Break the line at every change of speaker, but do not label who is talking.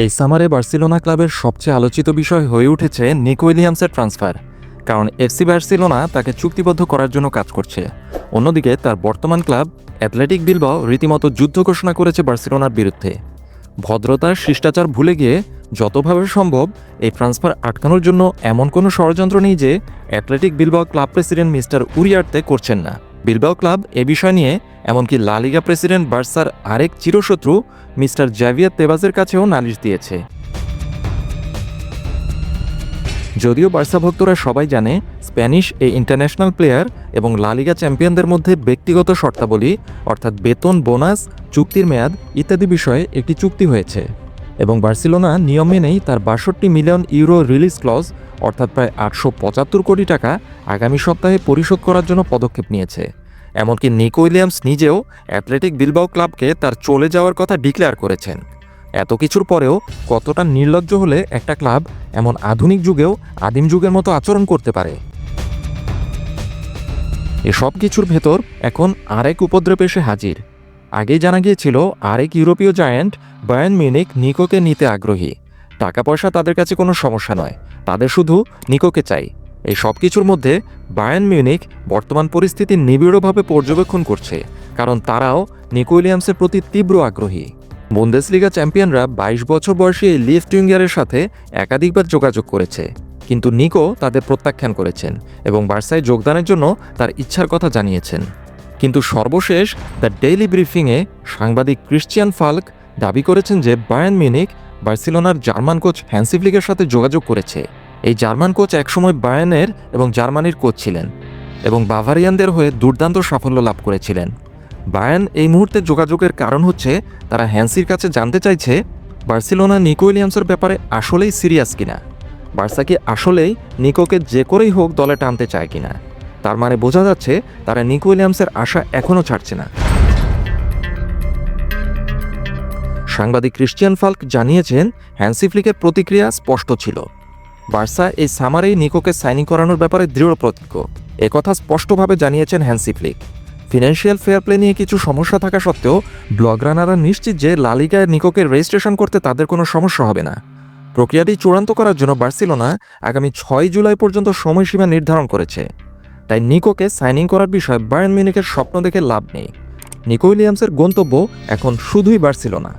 এই সামারে বার্সেলোনা ক্লাবের সবচেয়ে আলোচিত বিষয় হয়ে উঠেছে নিকো উইলিয়ামসের ট্রান্সফার। কারণ এফসি বার্সেলোনা তাকে চুক্তিবদ্ধ করার জন্য কাজ করছে। অন্যদিকে তার বর্তমান ক্লাব, অ্যাথলেটিক বিলবাও রীতিমতো যুদ্ধ ঘোষণা করেছে বার্সেলোনার বিরুদ্ধে। ভদ্রতার শিষ্টাচার ভুলে গিয়ে যতভাবে সম্ভব এই ট্রান্সফার আটকানোর জন্য এমন কোনো ষড়যন্ত্র নেই যে Athletic Bilbao club president mister Uriarte করছেন না। বিলবাও ক্লাব এ বিষয় নিয়ে, এমনকি লালিগা প্রেসিডেন্ট বার্সার আরেক চিরশত্রু মিস্টার জ্যাভিয়ার তেবাজের কাছেও নালিশ দিয়েছে। যদিও বার্সা ভক্তরা সবাই জানে, স্প্যানিশ এই ইন্টারন্যাশনাল প্লেয়ার এবং লালিগা চ্যাম্পিয়নদের মধ্যে ব্যক্তিগত শর্তাবলী, অর্থাৎ বেতন, বোনাস, চুক্তির মেয়াদ ইত্যাদি বিষয়ে একটি চুক্তি হয়েছে। এবং বার্সেলোনা নিয়ম মেনেই তার বাষট্টি মিলিয়ন ইউরো রিলিজ ক্লজ অর্থাৎ প্রায় আটশো পঁচাত্তর কোটি টাকা আগামী সপ্তাহে পরিশোধ করার জন্য পদক্ষেপ নিয়েছে। এমনকি নিকো উইলিয়ামস নিজেও অ্যাথলেটিক বিলবাও ক্লাবকে তার চলে যাওয়ার কথা ডিক্লেয়ার করেছেন। এত কিছুর পরেও কতটা নির্লজ্জ হলে একটা ক্লাব এমন আধুনিক যুগেও আদিম যুগের মতো আচরণ করতে পারে? এসব কিছুর ভেতর এখন আরেক উপদ্রব এসে হাজির। আগেই জানা গিয়েছিল আরেক ইউরোপীয় জায়ান্ট বায়ান মিউনিক নিকোকে নিতে আগ্রহী। টাকা পয়সা তাদের কাছে কোনো সমস্যা নয়। তাদের শুধু নিকোকে চাই। এই সব কিছুর মধ্যে বায়ান মিউনিক বর্তমান পরিস্থিতি নিবিড়ভাবে পর্যবেক্ষণ করছে, কারণ তারাও নিকো উইলিয়ামসের প্রতি তীব্র আগ্রহী। বুন্দেসলিগা চ্যাম্পিয়নরা বাইশ বছর বয়সী এই লিফ টুইঙ্গারের সাথে একাধিকবার যোগাযোগ করেছে, কিন্তু নিকো তাদের প্রত্যাখ্যান করেছেন এবং বার্সায় যোগদানের জন্য তার ইচ্ছার কথা জানিয়েছেন। কিন্তু সর্বশেষ দ্য ডেইলি ব্রিফিংয়ে সাংবাদিক ক্রিশ্চিয়ান ফাল্ক দাবি করেছেন যে বায়ান মিউনিক বার্সেলোনার জার্মান কোচ হ্যান্সিফ্লিকের সাথে যোগাযোগ করেছে। এই জার্মান কোচ একসময় বায়ানের এবং জার্মানির কোচ ছিলেন এবং বাভারিয়ানদের হয়ে দুর্দান্ত সাফল্য লাভ করেছিলেন। বায়ান এই মুহূর্তে যোগাযোগের কারণ হচ্ছে, তারা হ্যান্সির কাছে জানতে চাইছে, বার্সেলোনা নিকো উইলিয়ামসের ব্যাপারে আসলেই সিরিয়াস কিনা? বার্সা কি আসলেই নিকোকে যে করেই হোক দলে টানতে চায় কিনা? তার মানে বোঝা যাচ্ছে, তারা নিকো উইলিয়ামসের আশা এখনও ছাড়ছে না। সাংবাদিক ক্রিশ্চিয়ান ফাল্ক জানিয়েছেন, হ্যান্সিফ্লিকের প্রতিক্রিয়া স্পষ্ট ছিল। বার্সা এই সামারেই নিকোকে সাইনিং করানোর ব্যাপারে দৃঢ় প্রতিজ্ঞ। একথা স্পষ্টভাবে জানিয়েছেন Hansi Flick financial fair play নিয়ে কিছু সমস্যা থাকা সত্ত্বেও, ব্লগ রানাররা নিশ্চিত যে লালিগায় নিকোকে রেজিস্ট্রেশন করতে তাদের কোনো সমস্যা হবে না। প্রক্রিয়াটি চূড়ান্ত করার জন্য বার্সিলোনা আগামী ছয় জুলাই পর্যন্ত সময়সীমা নির্ধারণ করেছে। তাই নিকোকে সাইনিং করার বিষয়ে বায়ার্ন মিউনিকের স্বপ্ন দেখে লাভ নেই। নিকো উইলিয়ামসের গন্তব্য এখন শুধুই বার্সেলোনা।